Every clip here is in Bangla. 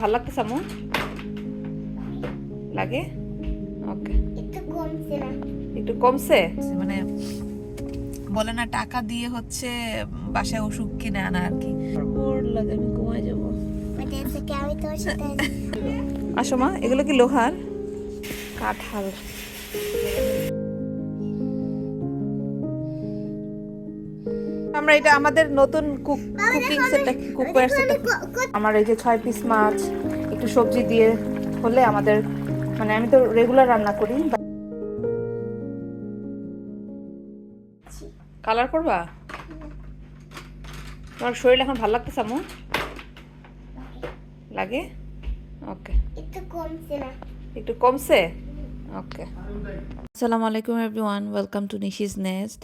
ভালো লাগতেছে আমু লাগে? ওকে একটু কমছে না। একটু কমছে? মানে বলে না টাকা দিয়ে হচ্ছে বাসায় ওষুধ কিনে আনা আর কি। লাগে আমি ঘুমাই যাব। আসো মা এগুলো কি লোহার? কাঠাল। আমরা এটা আমাদের নতুন কুক কুকিং সেটটা কুকওয়্যার সেটটা আমার এই যে ছয় পিস মাছ একটু সবজি দিয়ে হলে আমাদের মানে আমি তো রেগুলার রান্না করি কালার করবা? তোমার শরীর এখন ভালো লাগতেছে আমু লাগে? ওকে একটু কমছে না। একটু কমছে? ওকে আসসালামু আলাইকুম everyone welcome to Nishi's nest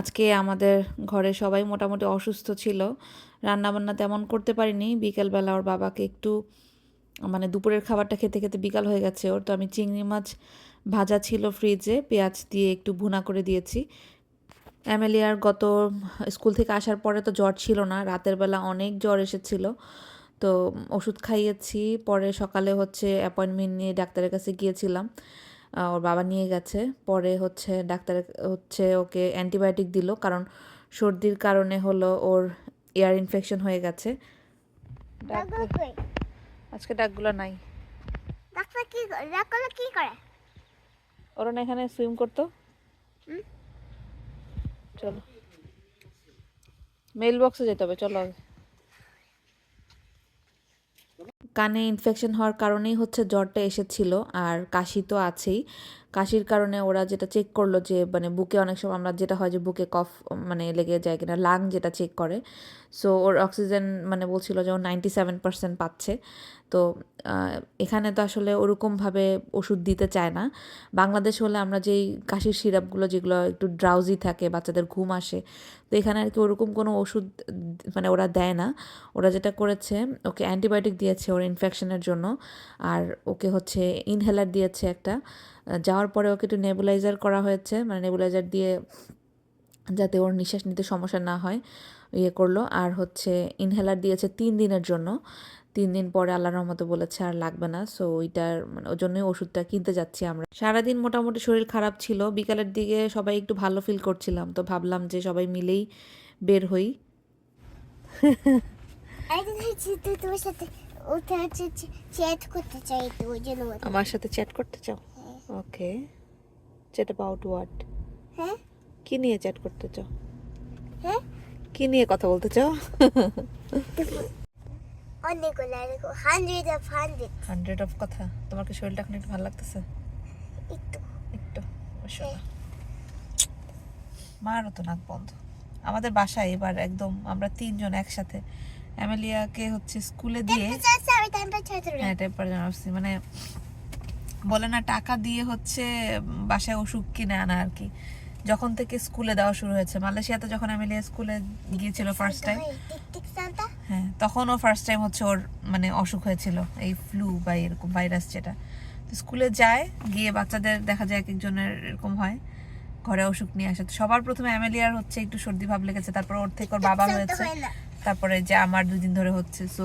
আজকে আমাদের ঘরে সবাই মোটামুটি অসুস্থ ছিল। রান্নাবান্না তেমন করতে পারিনি। বিকেলবেলা ওর বাবাকে একটু মানে দুপুরের খাবারটা খেতে খেতে বিকাল হয়ে গেছে ওর। তো আমি চিংড়ি মাছ ভাজা ছিল ফ্রিজে পেঁয়াজ দিয়ে একটু ভুনা করে দিয়েছি। অ্যামেলিয়ার গত স্কুল থেকে আসার পরে তো জ্বর ছিল না, রাতের বেলা অনেক জ্বর এসেছিল। তো ওষুধ খাইয়েছি, পরে সকালে হচ্ছে অ্যাপয়েন্টমেন্ট নিয়ে ডাক্তারের কাছে গিয়েছিলাম। ওর বাবা নিয়ে গেছে। পরে হচ্ছে ডাক্তার হচ্ছে ওকে অ্যান্টিবায়োটিক দিল কারণ সর্দির কারণে হলো ওর এয়ার ইনফেকশন হয়ে গেছে। ডাক আজকে ডাকগুলো নাই। ডাক্তার কি করে ডাক্তার কি করে? ওরা না এখানে সুইম করতো? হুম? চলো। মেল বক্সে যেতে হবে চলো আগে। কানে ইনফেকশন হওয়ার কারণেই হচ্ছে জ্বরটা এসেছিল আর কাশি তো আছেই। কাশির কারণে ওরা যেটা চেক করল যে মানে বুকে অনেক সময় আমরা যেটা হয় যে বুকে কফ মানে লেগে যায় কিনা, লাং যেটা চেক করে। সো ওর অক্সিজেন মানে বলছিল যে ও নাইনটি সেভেন পার্সেন্ট পাচ্ছে। তো এখানে তো আসলে ওরকমভাবে ওষুধ দিতে চায় না। বাংলাদেশ হলে আমরা যেই কাশির সিরাপগুলো যেগুলো একটু ড্রাউজি থাকে, বাচ্চাদের ঘুম আসে, তো এখানে আর কি ওরকম কোনো ওষুধ মানে ওরা দেয় না। ওরা যেটা করেছে, ওকে অ্যান্টিবায়োটিক দিয়েছে ওর ইনফেকশনের জন্য। আর ওকে হচ্ছে ইনহেলার দিয়েছে একটা। যাওয়ার পরে ওকে একটু নেবুলাইজার করা হয়েছে। মানে নেবুলাইজার দিয়ে যাতে ওর নিঃশ্বাস নিতে সমস্যা না হয় ইয়ে করল। আর হচ্ছে ইনহেলার দিয়েছে তিন দিনের জন্য। তিন দিন পরে আল্লাহর রহমতে বলেছে আর লাগবে না। সো ওইটার মানে ওই জন্যই ওষুধটা কিনতে যাচ্ছি আমরা। সারাদিন মোটামুটি শরীর খারাপ ছিল। বিকালের দিকে সবাই একটু ভালো ফিল করছিলাম। তো ভাবলাম যে সবাই মিলেই বের হই। তোমার সাথে চ্যাট করতে চাই ওই জন্য আমার সাথে চ্যাট করতে চাও? ওকে চ্যাট অ্যাবাউট হোয়াট হ্যাঁ? কি নিয়ে চ্যাট করতে চাও? হ্যাঁ? কি নিয়ে কথা বলতে চাও? অনেকগুলো hundred of hundred hundred of কথা? তোমার কি শরীরটা এখন একটু ভালো লাগতেছে? একটু। একটু মাশাআল্লাহ। মারও তো নাক বন্ধ। আমাদের বাসায় এবার একদম আমরা তিনজন একসাথে। অ্যামেলিয়াকে হচ্ছে স্কুলে দিয়ে হ্যাঁ টেম্পারেচার মানে বলে না টাকা দিয়ে হচ্ছে বাসায় ওষুধ কিনে আনা আর কি। যখন থেকে স্কুলে দেওয়া শুরু হয়েছে। মালয়েশিয়াতে যখন অ্যামেলিয়া স্কুলে গিয়েছিল ফার্স্ট টাইম হ্যাঁ তখন ও ফার্স্ট টাইম হচ্ছে ওর মানে অসুখ হয়েছিল এই ফ্লু বা এরকম ভাইরাস যেটা। তো স্কুলে যায় গিয়ে বাচ্চাদের দেখা যায় এক একজনের এরকম হয় ঘরে অসুখ নিয়ে আসে। সবার প্রথমে অ্যামেলিয়ার হচ্ছে একটু সর্দি ভাব লেগেছে তারপর ওর থেকে ওর বাবা হয়েছে। তারপরে যে আমার দুদিন ধরে হচ্ছে সো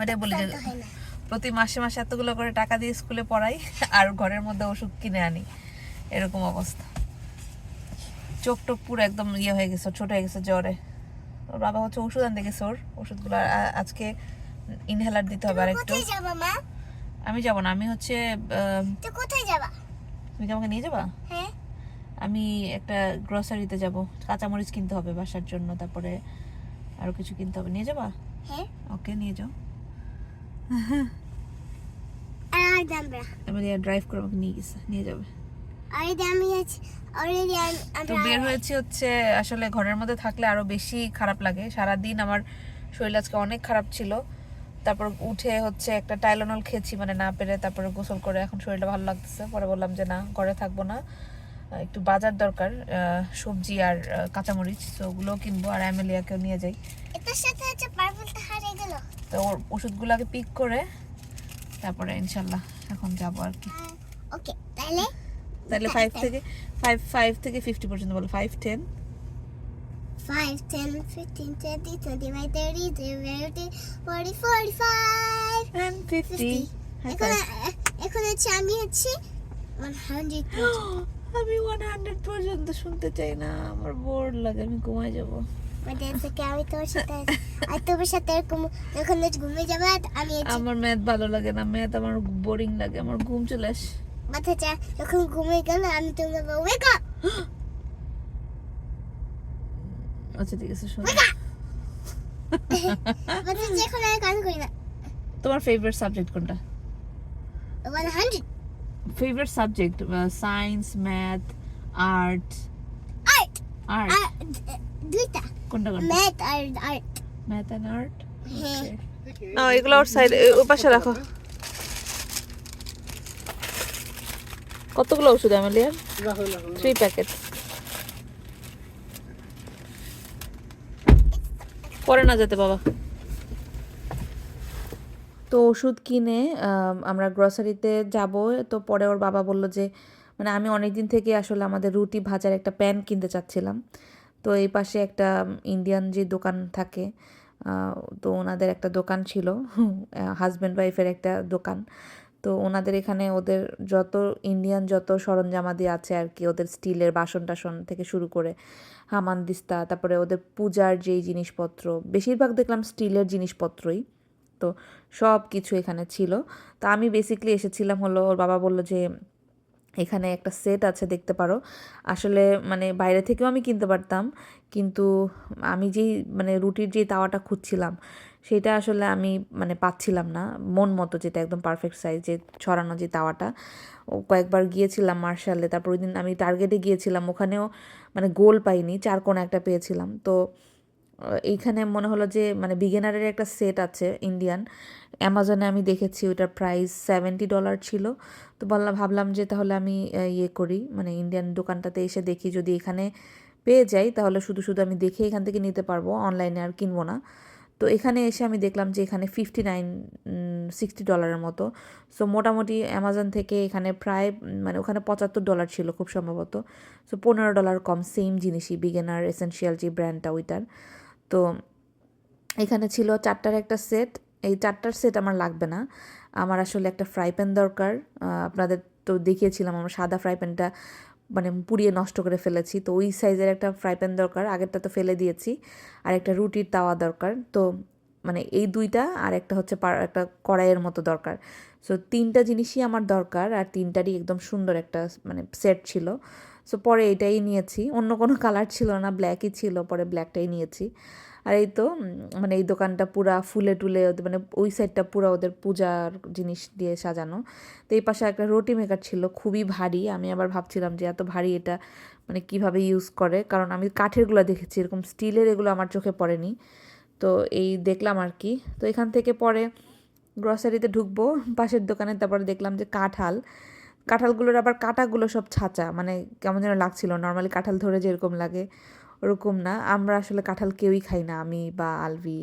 ওটাই বলে যে প্রতি মাসে মাসে এতগুলো করে টাকা দিয়ে স্কুলে পড়াই আর ঘরের মধ্যে ওষুধ কিনে আনি। এরকম অবস্থা। চোখ টোক পুরো একদম ইয়ে হয়ে গেছে ছোট হয়ে গেছে জ্বরে। ওর বাবা হচ্ছে ওষুধ আনতে গেছে ওর। ওষুধগুলো আজকে ইনহেলার দিতে হবে আর একটু আমি যাব না আমি হচ্ছে কোথায় যাবা? তুমি কি আমাকে নিয়ে যাবা? হ্যাঁ। আমি একটা গ্রসারিতে যাব। কাঁচামরিচ কিনতে হবে বাসার জন্য তারপরে আরও কিছু কিনতে হবে। নিয়ে যাবা? হ্যাঁ। ওকে নিয়ে যাও। আর আর দামরা ড্রাইভ করে আমাকে নিয়ে গেছে নিয়ে যাবে। অলরেডি আমি আছি। অলরেডি তো বের হয়েছি হচ্ছে আসলে ঘরের মধ্যে থাকলে আরও বেশি খারাপ লাগে। সারা দিন আমার শরীর আজকে অনেক খারাপ ছিল। তারপর উঠে হচ্ছে একটা টাইলনল খেয়েছি মানে না পেরে তারপরে গোসল করে এখন শরীরটা ভালো লাগতেছে। পরে বললাম যে না ঘরে থাকব না। একটু বাজার দরকার সবজি আর কাঁচামরিচ তো ওগুলো কিনবো আর অ্যামেলিয়াকেও নিয়ে যাই। এটার সাথে হচ্ছে পার্পলটা হারিয়ে গেল। তো ওর ওষুধগুলোকে পিক করে তারপরে ইনশাল্লাহ এখন যাব আর কি। ওকে তাহলে তাহলে ফাইভ থেকে ফাইভ ফাইভ থেকে ফিফটি পর্যন্ত বলো ফাইভ টেন 5, 10, 15, 20, 25, 30, 30, 40, 45. ফিফটি এখন এখন হচ্ছে আমি হচ্ছে ওয়ান হান্ড্রেড আমি ওয়ান হান্ড্রেড পর্যন্ত শুনতে চাই না আমার বোর লাগে আমি ঘুমাই যাব। আমি তোর সাথে আর তোমার সাথে এরকম যখন ঘুমিয়ে যাবে আমি আমার ম্যাথ ভালো লাগে না ম্যাথ আমার বোরিং লাগে আমার ঘুম চলে আস। মাথা চা যখন ঘুমিয়ে গেল আমি তোমাকে বলব ওয়েক আপ আচ্ছা ঠিক আছে শোনো। কাজ করি না তোমার ফেভারিট সাবজেক্ট কোনটা? One hundred favourite subject science math art art art আর দুইটা। কোনটা কোনটা ম্যাথ আর আর্ট ম্যাথ এন্ড আর্ট না এগুলো ওর সাইড ওই পাশে রাখো। কতগুলো ওষুধ অ্যামেলিয়ার থ্রি প্যাকেট পরে না যেতে বাবা। তো ওষুধ কিনে আম, আমরা গ্রসারিতে যাব। তো পরে ওর বাবা বলল যে মানে আমি অনেক দিন থেকে আসলে আমাদের রুটি ভাজার একটা প্যান কিনতে চাচ্ছিলাম। তো এই পাশে একটা ইন্ডিয়ান যে দোকান থাকে তো ওনাদের একটা দোকান ছিল হাজব্যান্ড ওয়াইফের একটা দোকান। তো ওনাদের এখানে ওদের যত ইন্ডিয়ান যত সরঞ্জামাদি আছে আর কি, ওদের স্টিলের বাসন টাসন থেকে শুরু করে হামানদিস্তা তারপরে ওদের পূজার যেই জিনিসপত্র, বেশিরভাগ দেখলাম স্টিলের জিনিসপত্রই। তো সব কিছু এখানে ছিল। তা আমি বেসিকলি এসেছিলাম হলো, ওর বাবা বলল যে এখানে একটা সেট আছে দেখতে পারো। আসলে মানে বাইরে থেকেও আমি কিনতে পারতাম, কিন্তু আমি যেই মানে রুটির যে তাওয়াটা খুঁজছিলাম, সেটা আসলে আমি মানে পাচ্ছিলাম না। মন মতো যেটা একদম পারফেক্ট সাইজ যে ছড়ানো যে তাওয়াটা। ও কয়েকবার গিয়েছিলাম মার্শালে, তারপর ওই দিন আমি টার্গেটে গিয়েছিলাম, ওখানেও মানে গোল পাইনি, চার কোণা একটা পেয়েছিলাম। তো এইখানে মনে হলো যে মানে বিগিনারের একটা সেট আছে ইন্ডিয়ান অ্যামাজনে আমি দেখেছি, ওটার প্রাইস সেভেন্টি ডলার ছিল। তো বললাম, ভাবলাম যে তাহলে আমি ইয়ে করি। মানে ইন্ডিয়ান দোকানটাতে এসে দেখি, যদি এখানে পেয়ে যাই, তাহলে শুধু শুধু আমি দেখে এখান থেকে নিতে পারব। অনলাইনে আর কিনবো না। তো এখানে এসে আমি দেখলাম যে, এখানে ফিফটি নাইন সিক্সটি ডলারের মতো। সো মোটামুটি অ্যামাজন থেকে এখানে প্রায় মানে ওখানে পঁচাত্তর ডলার ছিল খুব সম্ভবত। সো পনেরো ডলার কম সেম জিনিসই বিগেনার এসেনশিয়াল যে ব্র্যান্ডটা ওইটার। তো এখানে ছিল চারটার একটা সেট এই চারটার সেট আমার লাগবে না। আমার আসলে একটা ফ্রাই প্যান দরকার। আপনাদের তো দেখিয়েছিলাম আমার সাদা ফ্রাই প্যানটা মানে পুড়িয়ে নষ্ট করে ফেলেছি। তো ওই সাইজের একটা ফ্রাই প্যান দরকার। আগেরটা তো ফেলে দিয়েছি। আর একটা রুটির তাওয়া দরকার। তো মানে এই দুইটা আর একটা হচ্ছে একটা কড়াইয়ের মতো দরকার। সো তিনটা জিনিসই আমার দরকার। আর তিনটারই একদম সুন্দর একটা মানে সেট ছিল। সো পরে এটাই নিয়েছি। অন্য কোনো কালার ছিল না ব্ল্যাকই ছিল, পরে ব্ল্যাকটাই নিয়েছি। আর এই তো মানে এই দোকানটা পুরা ফুলে টুলে ওদের মানে ওই সাইডটা পুরা ওদের পূজার জিনিস দিয়ে সাজানো। তো এই পাশে একটা রুটি মেকার ছিল, খুবই ভারী। আমি আবার ভাবছিলাম যে, এত ভারী এটা মানে কীভাবে ইউজ করে? কারণ আমি কাঠেরগুলো দেখেছি, এরকম স্টিলের এগুলো আমার চোখে পড়েনি। তো এই দেখলাম আর কি। তো এখান থেকে পরে গ্রসারিতে ঢুকবো, পাশের দোকানে, তারপরে দেখলাম যে কাঁঠাল। কাঁঠালগুলোর আবার কাঁটাগুলো সব ছাঁচা মানে কেমন যেন লাগছিল। নর্মালি কাঁঠাল ধরে যেরকম লাগে, ওরকম না। আমরা আসলে কাঁঠাল কেউই খাই না, আমি বা আলভি,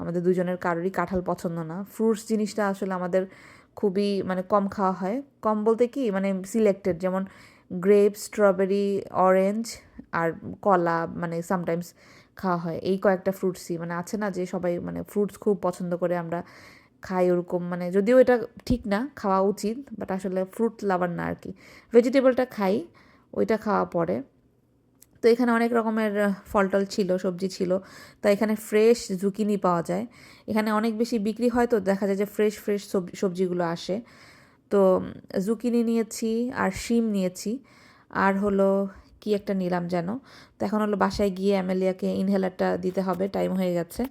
আমাদের দুজনের কারোরই কাঁঠাল পছন্দ না। ফ্রুটস জিনিসটা আসলে আমাদের খুবই মানে কম খাওয়া হয়। কম বলতে কি মানে সিলেক্টেড যেমন গ্রেপ স্ট্রবেরি অরেঞ্জ আর কলা মানে সামটাইমস খাওয়া হয়। এই কয়েকটা ফ্রুটসই মানে আছে না যে সবাই মানে ফ্রুটস খুব পছন্দ করে, আমরা খাই ওরকম মানে যদিও এটা ঠিক না, খাওয়া উচিত বাট আসলে ফ্রুট লাভার না আর কি ভেজিটেবলটা খাই, ওইটা খাওয়া পরে। তো এখানে অনেক রকমের ফলটল ছিল, সবজি ছিল। তা এখানে ফ্রেশ জুকিনি পাওয়া যায়। এখানে অনেক বেশি বিক্রি হয়, তো দেখা যায় যে ফ্রেশ ফ্রেশ সবজিগুলো আসে। তো জুকিনি নিয়েছি, আর শিম নিয়েছি। আর হলো, কি একটা নিলাম যেন। তো এখন হলো বাসায় গিয়ে অ্যামেলিয়াকে ইনহেলারটা দিতে হবে টাইম হয়ে গেছে।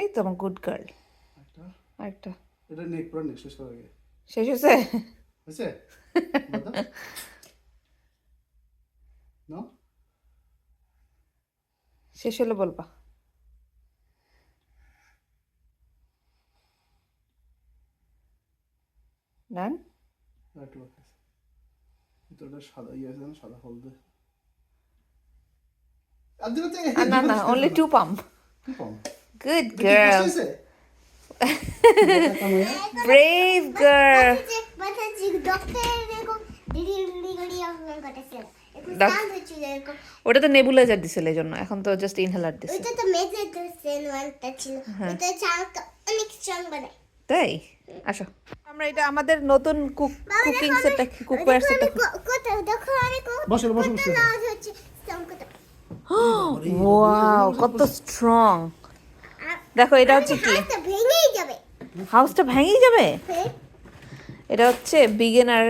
এই তো আমার গুড গার্ল একটা? এটা নেক পুরো নেক্সট শেষ করে শেষ হয়েছে? হয়েছে? নো শেষ হলে বলবা। একটু ভিতরটা সাদা ইয়ে আছে না সাদা হলদে। না না অনলি টু পাম্প কি কম দাও। সাউন্ড হচ্ছিল এরকম ওটা তো নেবুলাইজার দিছিল এই জন্য এখন তো জাস্ট ইনহেলার দিছে ওইটা তো মেজর সেন ওয়ানটা ছিল ওইটা চালটা অনেক স্ট্রং বানায় তাই আসো আমরা এটা আমাদের নতুন কুক কুকিং সেটটা কুকওয়্যার সেটটা আমি ক- কত দেখো ক- বসো, বসো, কত বসো। ওয়াও কত স্ট্রং আর দেখো এটা হচ্ছে কি? হাউসটা ভেঙেই যাবে। হ্যাঁ। এটা হচ্ছে বিগিনার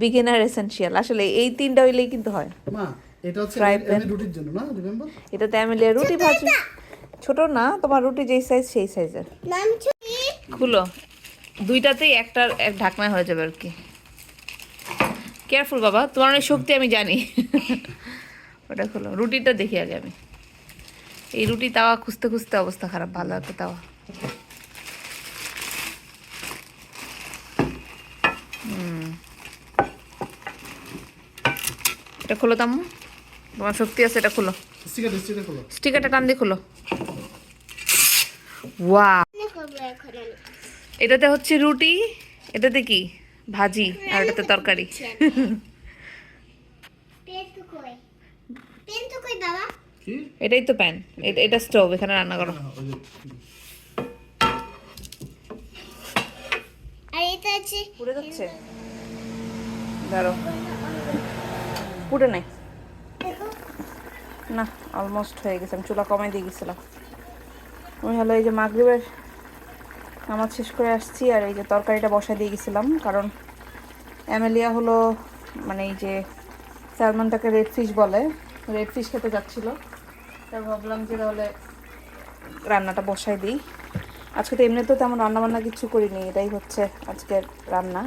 বিগিনার এসেনশিয়াল আসলে এই তিনটা হইলেই কিন্তু হয়। মা এটা হচ্ছে রুটির জন্য না রিমেম্বার এটা তো অ্যামিলিয়া রুটি ভাজি। ছোট না তোমার রুটি যেই সাইজ সেই সাইজের খুলো। দুইটাতেই একটা এক ঢাকনা হয়ে যাবে আর কি। কেয়ারফুল বাবা তোমার অনেক শক্তি আমি জানি। ওটা খুলো রুটিটা দেখি আগে আমি। এই রুটি তাওয়া খুঁজতে খুঁজতে অবস্থা খারাপ ভালো একটা তাওয়া। হুম। এটা খোলো তাম্মু। তোমার শক্তি আছে এটা খোলো। স্টিকার স্টিকার খোলো। স্টিকারটা টান দিয়ে খোলো। ওয়া এটাতে হচ্ছে রুটি এটাতে কি? ভাজি আর এটাতে তরকারি পেন তো কই পেন তো কই বাবা কি এটাই তো প্যান এটা এটা স্টোভ এখানে রান্না করো। হ্যাঁ, পুড়ে যাচ্ছে? ধরো পুড়ে নাই। না অলমোস্ট হয়ে গেছে। আমি চুলা কমাই দিয়ে গেছিলাম। আমি হলো এই যে মাগরিবের নামাজ শেষ করে আসছি আর এই যে তরকারিটা বসাই দিয়ে গেছিলাম। কারণ অ্যামেলিয়া হলো মানে এই যে স্যালমনটাকে রেড ফিশ বলে। রেড ফিশ খেতে যাচ্ছিল। তাই ভাবলাম যে তাহলে রান্নাটা বসাই দিই। আজকে তো এমনিতেও তেমন রান্নাবান্না কিছু করিনি, এটাই হচ্ছে আজকের রান্না।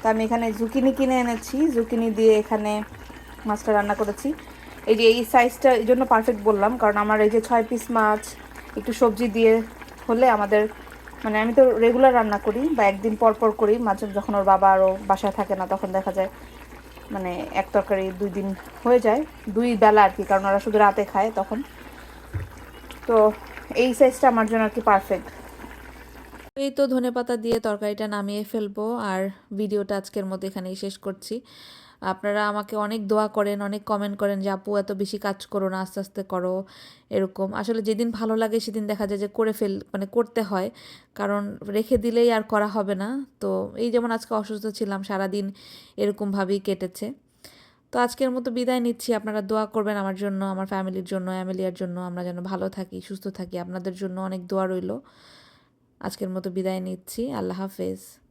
তা আমি এখানে জুকিনি কিনে এনেছি, জুকিনি দিয়ে এখানে মাছটা রান্না করেছি। এই যে এই সাইজটা এই জন্য পারফেক্ট বললাম, কারণ আমার এই যে ছয় পিস মাছ, একটু সবজি দিয়ে হলে আমাদের মানে আমি তো রেগুলার রান্না করি বা একদিন পর পর করি, মাঝে যখন ওর বাবা আরও বাসায় থাকে না, তখন দেখা যায় মানে এক তরকারি দুই দিন হয়ে যায়, দুই বেলা আর কি, কারণ ওরা শুধু রাতে খায় তখন। তো এই সাইজটা আমার জন্য আর কি পারফেক্ট এই তো ধনে পাতা দিয়ে তরকারিটা নামিয়ে ফেলব, আর ভিডিওটা আজকের মধ্যে এখানেই শেষ করছি। আপনারা আমাকে অনেক দোয়া করেন, অনেক কমেন্ট করেন যে, আপু, এত বেশি কাজ করো না, আস্তে আস্তে করো। এরকম। আসলে যেদিন ভালো লাগে সেদিন দেখা যায় যে, করে ফেল মানে করতে হয়। কারণ রেখে দিলেই আর করা হবে না। তো এই যেমন আজকে অসুস্থ ছিলাম, সারাদিন এরকমভাবেই কেটেছে। তো আজকের মতো বিদায় নিচ্ছি। আপনারা দোয়া করবেন আমার জন্য, আমার ফ্যামিলির জন্য, অ্যামেলিয়ার জন্য। আমরা যেন ভালো থাকি, সুস্থ থাকি। আপনাদের জন্য অনেক দোয়া রইল। আজকের মতো বিদায় নিচ্ছি। আল্লাহ হাফেজ।